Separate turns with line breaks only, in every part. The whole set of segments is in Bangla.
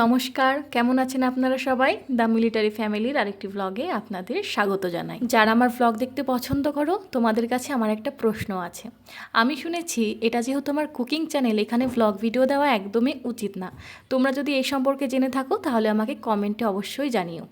নমস্কার, কেমন আছেন আপনারা সবাই? দ্য মিলিটারি ফ্যামিলির আরেকটি ভ্লগে আপনাদের স্বাগত জানাই। যারা আমার ভ্লগ দেখতে পছন্দ করো, তোমাদের কাছে আমার একটা প্রশ্ন আছে। আমি শুনেছি, এটা যেহেতু আমার কুকিং চ্যানেল এখানে ভ্লগ ভিডিও দেওয়া একদমই উচিত না। তোমরা যদি এই সম্পর্কে জেনে থাকো, তাহলে আমাকে কমেন্টে অবশ্যই জানিও।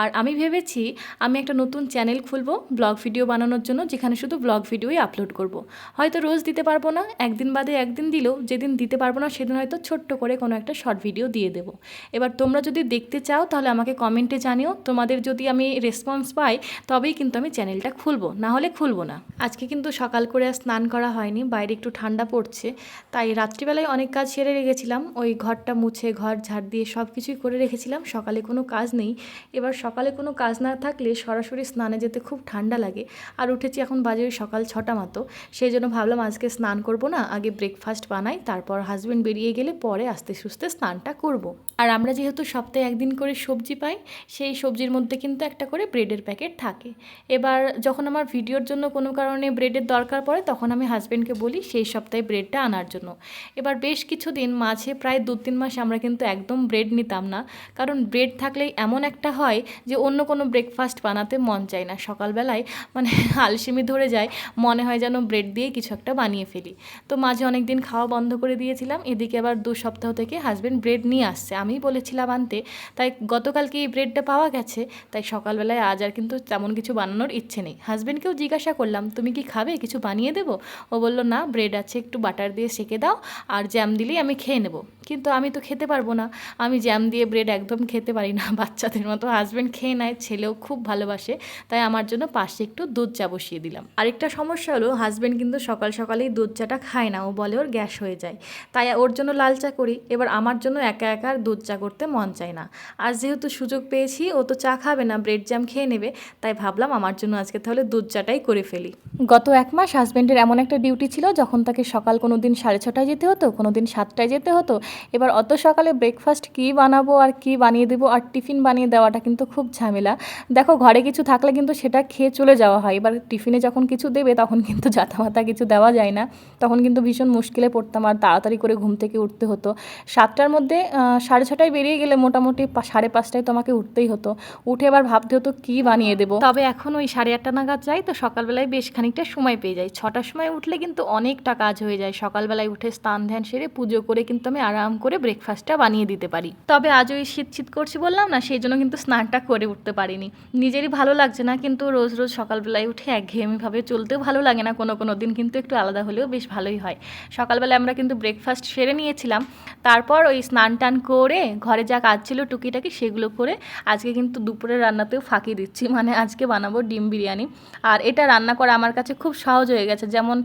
আর আমি ভেবেছি, আমি একটা নতুন চ্যানেল খুলবো ব্লগ ভিডিও বানানোর জন্য, যেখানে শুধু ব্লগ ভিডিওই আপলোড করব। হয়তো রোজ দিতে পারব না, একদিন বাদে একদিন দিলেও, যেদিন দিতে পারব না, সেদিন হয়তো ছোট্ট করে কোনো একটা শর্ট ভিডিও দিয়ে দেবো। এবার তোমরা যদি দেখতে চাও, তাহলে আমাকে কমেন্টে জানিও। তোমাদের যদি আমি রেসপন্স পাই, তবেই কিন্তু আমি চ্যানেলটা খুলবো। না হলে খুলবো না। আজকে কিন্তু সকাল করে স্নান করা হয়নি, বাইরে একটু ঠান্ডা পড়ছে। তাই রাত্রিবেলায় অনেক কাজ সেরে রেখেছিলাম। ওই ঘরটা মুছে, ঘর ঝাড় দিয়ে সব কিছুই করে রেখেছিলাম। সকালে কোনো কাজ নেই। এবার সকালে কোনো কাজ না থাকলে সরাসরি স্নানে যেতে খুব ঠান্ডা লাগে। আর উঠেছি এখন বাজে ওই সকাল ছটা মতো সেই জন্য ভাবলাম আজকে স্নান করব না, আগে ব্রেকফাস্ট বানাই, তারপর হাজব্যান্ড বেরিয়ে গেলে পরে আস্তে সুস্তে স্নানটা করব। আর আমরা যেহেতু সপ্তাহে একদিন করে সবজি পাই, সেই সবজির মধ্যে কিন্তু একটা করে ব্রেডের প্যাকেট থাকে। এবার যখন আমার ভিডিওর জন্য কোনো কারণে ব্রেডের দরকার পড়ে, তখন আমি হাজব্যান্ডকে বলি সেই সপ্তাহে ব্রেডটা আনার জন্য। এবার বেশ কিছুদিন, মাঝে প্রায় দু তিন মাস আমরা কিন্তু একদম ব্রেড নিতাম না। কারণ ব্রেড থাকলেই এমন একটা হয় যে, অন্য কোনো ব্রেকফাস্ট বানাতে মন চায় না। সকালবেলায় মানে আলসেমি ধরে যায়, মনে হয় যেন ব্রেড দিয়ে কিছু একটা বানিয়ে ফেলি। তো মাঝে অনেক দিন খাওয়া বন্ধ করে দিয়েছিলাম, এদিকে আবার দু সপ্তাহ থেকে হাজব্যান্ড ব্রেড নিয়ে আসছে। আমি বলেছিলাম আনতে, তাই গতকালকে এই ব্রেডটা পাওয়া গেছে? তাই সকালবেলায় আজ আর কিন্তু তেমন কিছু বানানোর ইচ্ছে নেই। হাজব্যান্ডকেও জিজ্ঞাসা করলাম, তুমি কি খাবে? কিছু বানিয়ে দেবো? ও বলল, না ব্রেড আছে, একটু বাটার দিয়ে সেকে দাও, আর জ্যাম দিলেই আমি খেয়ে নেব। কিন্তু আমি তো খেতে পারব না। আমি জ্যাম দিয়ে ব্রেড একদম খেতে পারি না। বাচ্চাদের মতো হাজব্যান্ড খেয়ে নেয়, ছেলেও খুব ভালোবাসে, তাই আমার জন্য পাশে একটু দুধ চা বসিয়ে দিলাম। আরেকটা সমস্যা হলো হাজব্যান্ড কিন্তু সকাল সকালেই দুধ চাটা খায় না। ও বলে, ওর গ্যাস হয়ে যায়। তাই ওর জন্য লাল চা করি। এবার আমার জন্য একা একা আর দুধ চা করতে মন চায় না। আর যেহেতু সুযোগ পেয়েছি, ও তো চা খাবে না ব্রেড জ্যাম খেয়ে নেবে, তাই ভাবলাম আমার জন্য আজকে তাহলে দুধ চাটাই করে ফেলি। গত এক মাস হাজব্যান্ডের এমন একটা ডিউটি ছিল, যখন তাকে সকাল কোনো দিন সাড়ে ছটায় যেতে হতো, কোনো দিন সাতটায় যেতে হতো। এবার অত সকালে ব্রেকফাস্ট কী বানাবো আর কী বানিয়ে দেবো আর টিফিন বানিয়ে দেওয়াটা কিন্তু খুব ঝামেলা। দেখো, ঘরে কিছু থাকলে কিন্তু সেটা খেয়ে চলে যাওয়া হয়। এবার টিফিনে যখন কিছু দেবে, তখন কিন্তু জাতামাতা কিছু দেওয়া যায় না। তখন কিন্তু ভীষণ মুশকিলে পড়তাম আর তাড়াতাড়ি করে ঘুম থেকে উঠতে হতো। সাতটার মধ্যে সাড়ে ছটায় বেরিয়ে গেলে মোটামুটি সাড়ে পাঁচটায় তোমাকে উঠতেই হতো। উঠে আবার ভাবতে হতো কী বানিয়ে দেবো। তবে এখন ওই সাড়ে আটটা নাগাদ যাই, তো সকালবেলায় বেশ খানিকটা সময় পেয়ে যাই। ছটার সময় উঠলে কিন্তু অনেকটা কাজ হয়ে যায়। সকালবেলায় উঠে স্নান ধ্যান সেরে পুজো করে কিন্তু আমি আরাম করে ব্রেকফাস্টটা বানিয়ে দিতে পারি। তবে আজ ওই শীত শীত করছি বললাম না, সেই জন্য কিন্তু স্নানটা করে উঠতে পারিনি। নিজেরই ভালো লাগছে না, কিন্তু রোজ রোজ সকালবেলায় উঠে একঘেয়েমিভাবে চলতেও ভালো লাগে না। কোনো কোনো দিন কিন্তু একটু আলাদা হলেও বেশ ভালোই হয়। সকালবেলায় আমরা কিন্তু ব্রেকফাস্ট সেরে নিয়েছিলাম। তারপর ওই স্নান টান করে ঘরে যা কাজ ছিল টুকিটাকি সেগুলো করে আজকে কিন্তু দুপুরের রান্নাতেও ফাঁকি দিচ্ছি। মানে আজকে বানাবো ডিম বিরিয়ানি। আর এটা রান্না করা আমার কাছে খুব সহজ হয়ে গেছে। যেমন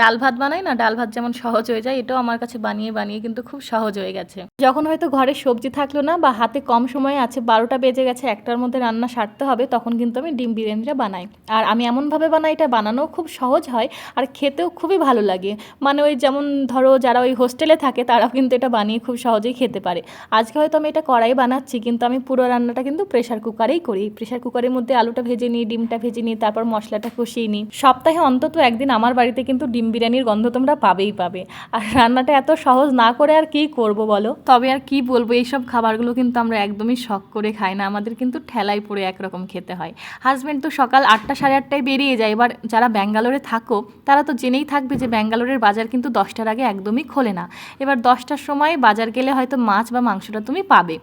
ডাল ভাত বানাই না, ডাল ভাত যেমন সহজ হয়ে যায়, এটাও আমার কাছে বানিয়ে বানিয়ে কিন্তু খুব সহজ হয়ে গেছে। যখন হয়তো ঘরে সবজি থাকল না বা হাতে কম সময় আছে, বারোটা বেজে গেছে, একটার মধ্যে রান্না সারতে হবে, তখন কিন্তু আমি ডিম বিরিয়ানিটা বানাই। আর আমি এমনভাবে বানাই, এটা বানানো খুব সহজ হয় আর খেতেও খুবই ভালো লাগে। মানে ওই যেমন ধরো যারা ওই হোস্টেলে থাকে, তারাও কিন্তু এটা বানিয়ে খুব সহজেই খেতে পারে। আজকে হয়তো আমি এটা কড়াই বানাচ্ছি, কিন্তু আমি পুরো রান্নাটা কিন্তু প্রেশার কুকারেই করি। প্রেশার কুকারের মধ্যে আলুটা ভেজে নিই, ডিমটা ভেজে নিই, তারপর মশলাটা কষিয়ে নিই। সপ্তাহে অন্তত একদিন আমার বাড়িতে কিন্তু ডিম বিরিয়ানির গন্ধ তোমরা পাবেই পাবে। আর রান্নাটা এত সহজ না করে আর কি করব বলো? তবে আর কি বলব, এইসব খাবারগুলো কিন্তু আমরা একদমই শখ করে খাই না। আমাদের কিন্তু ঠেলাই পড়ে একরকম খেতে হয়। হাজব্যান্ড তো সকাল আটটা সাড়ে আটটায় বেরিয়ে যায়। এবার যারা ব্যাঙ্গালোরে থাকো, তারা তো জেনেই থাকবে যে ব্যাঙ্গালোরের বাজার কিন্তু দশটার আগে একদমই খোলে না। এবার দশটার সময় বাজার গেলে হয়তো মাছ বা মাংসটা তুমি পাবে।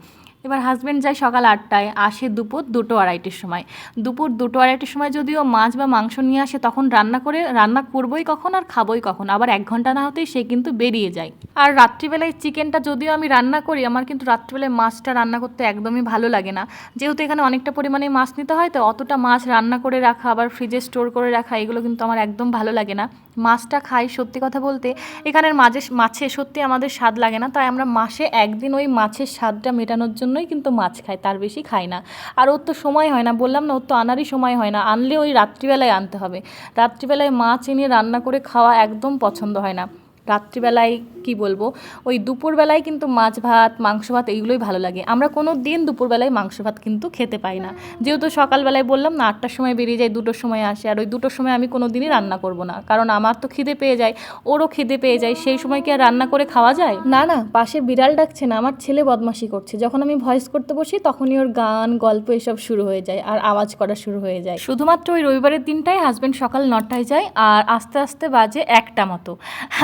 এবার হাজব্যান্ড যায় সকাল আটটায়, আসে দুপুর দুটো আড়াইটের সময়। দুপুর দুটো আড়াইটের সময় যদিও মাছ বা মাংস নিয়ে আসে তখন রান্না করে, রান্না করবোই কখন আর খাবোই কখন, আবার এক ঘণ্টা না হতেই সে কিন্তু বেরিয়ে যায়। আর রাত্রিবেলায় চিকেনটা যদিও আমি রান্না করি, আমার কিন্তু রাত্রিবেলায় মাছটা রান্না করতে একদমই ভালো লাগে না। যেহেতু এখানে অনেকটা পরিমাণে মাছ নিতে হয়, তো অতটা মাছ রান্না করে রাখা, আবার ফ্রিজে স্টোর করে রাখা, এগুলো কিন্তু আমার একদম ভালো লাগে না। মাছটা খাই সত্যি কথা বলতে, এখানের মাঝে মাছে সত্যি আমাদের স্বাদ লাগে না। তাই আমরা মাসে একদিন ওই মাছের স্বাদটা মেটানোর জন্যই কিন্তু মাছ খাই, তার বেশি খাই না। আর ওর তো সময় হয় না, বললাম না, ওর তো আনারই সময় হয় না। আনলে ওই রাত্রিবেলায় আনতে হবে। রাত্রিবেলায় মাছ এনে রান্না করে খাওয়া একদম পছন্দ হয় না। রাত্রিবেলায় কি বলব? ওই দুপুরবেলায় কিন্তু মাছ ভাত মাংস ভাত এইগুলোই ভালো লাগে। আমরা কোনো দিন দুপুরবেলায় মাংস ভাত কিন্তু খেতে পাই না। যেহেতু সকালবেলায় বললাম না আটটার সময় বেরিয়ে যায় দুটোর সময় আসে। আর ওই দুটোর সময় আমি কোনো দিনই রান্না করব না। কারণ আমার তো খিদে পেয়ে যায় ওরও খিদে পেয়ে যায়। সেই সময় কি আর রান্না করে খাওয়া যায়? না না পাশে বিড়াল ডাকছে না আমার ছেলে বদমাশি করছে। যখন আমি ভয়েস করতে বসি তখনই ওর গান গল্প এসব শুরু হয়ে যায় আর আওয়াজ করা শুরু হয়ে যায়। শুধুমাত্র ওই রবিবারের দিনটাই হাজব্যান্ড সকাল নটায় যায় আর আস্তে আস্তে বাজে একটা মতো।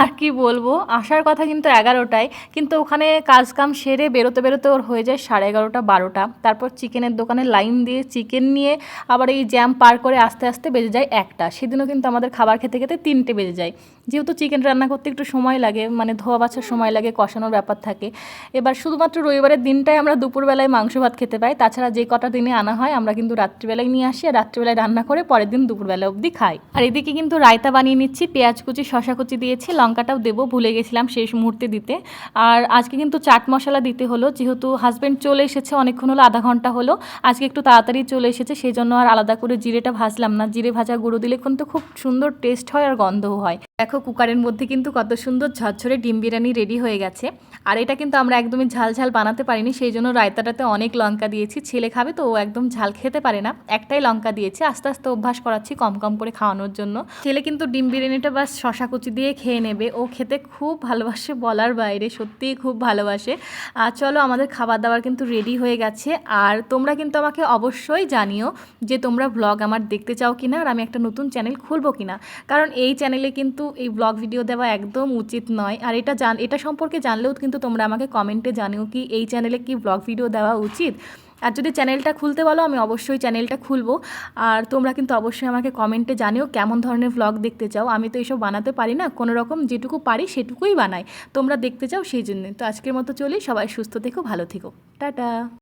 আর কি বলব, আসার কথা কিন্তু এগারোটায়, কিন্তু ওখানে কাজ কাম সেরে বেরোতে বেরোতে ওর হয়ে যায় সাড়ে এগারোটা, বারোটা। তারপর চিকেনের দোকানে লাইন দিয়ে চিকেন নিয়ে আবার এই জ্যাম পার করে আস্তে আস্তে বেজে যায় একটা। সেদিনও কিন্তু আমাদের খাবার খেতে খেতে তিনটে বেজে যায়। যেহেতু চিকেন রান্না করতে একটু সময় লাগে মানে ধোয়া বাছার সময় লাগে, কষানোর ব্যাপার থাকে। এবার শুধুমাত্র রবিবারের দিনটাই আমরা দুপুরবেলায় মাংস ভাত খেতে পাই। তাছাড়া যে কটা দিনে আনা হয়, আমরা কিন্তু রাত্রিবেলায় নিয়ে আসি আর রাত্রিবেলায় রান্না করে পরের দিন দুপুরবেলা অবধি খাই। আর এদিকে কিন্তু রায়তা বানিয়ে নিচ্ছি, পেঁয়াজ কুচি শশা কুচি দিয়েছি, লঙ্কাটাও দেবো, ভুলে গেছিলাম শেষ মুহূর্তে দিতে। আর আজকে কিন্তু চাট মশলা দিতে হলো, যেহেতু হাজব্যান্ড চলে এসেছে, অনেকক্ষণ হলো, আধা ঘণ্টা হলো। আজকে একটু তাড়াতাড়ি চলে এসেছে সেই জন্য আর আলাদা করে জিরেটা ভাজলাম না। জিরে ভাজা গুঁড়ো দিলে কিন্তু খুব সুন্দর টেস্ট হয় আর গন্ধও হয়। দেখো কুকারের মধ্যে কিন্তু কত সুন্দর ঝরঝরে ডিম বিরিয়ানি রেডি হয়ে গেছে। আর এটা কিন্তু আমরা একদমই ঝাল ঝাল বানাতে পারিনি সেই জন্য রায়তাটাতে অনেক লঙ্কা দিয়েছি। ছেলে খাবে তো ও একদম ঝাল খেতে পারে না। একটাই লঙ্কা দিয়েছি, আস্তে আস্তে অভ্যাস করাচ্ছি কম কম করে খাওয়ানোর জন্য। ছেলে কিন্তু ডিম বিরিয়ানিটা বাস শশা কুচি দিয়ে খেয়ে নেবে। ও খেতে খুব ভালোবাসে বলার বাইরে, সত্যিই খুব ভালোবাসে। আর চলো আমাদের খাবার দাবার কিন্তু রেডি হয়ে গেছে। আর তোমরা কিন্তু আমাকে অবশ্যই জানিও যে তোমরা ব্লগ আমার দেখতে চাও কিনা, আর আমি একটা নতুন চ্যানেল খুলবো কিনা। কারণ এই চ্যানেলে কিন্তু এই ব্লগ ভিডিও দেওয়া একদম উচিত নয়। আর এটা জান, এটা সম্পর্কে জানলেও কিন্তু তোমরা আমাকে কমেন্টে জানিও কি এই চ্যানেলে কি ব্লগ ভিডিও দেওয়া উচিত। আর যদি চ্যানেলটা খুলতে বলো, আমি অবশ্যই চ্যানেলটা খুলবো। আর তোমরা কিন্তু অবশ্যই আমাকে কমেন্টে জানিও কেমন ধরনের ভ্লগ দেখতে চাও। আমি তো এইসব বানাতে পারি না, কোনো রকম যেটুকু পারি সেটুকুই বানাই। তোমরা দেখতে চাও সেই জন্য। তো আজকের মতো চলি, সবাই সুস্থ থেকো, ভালো থেকো। টাটা।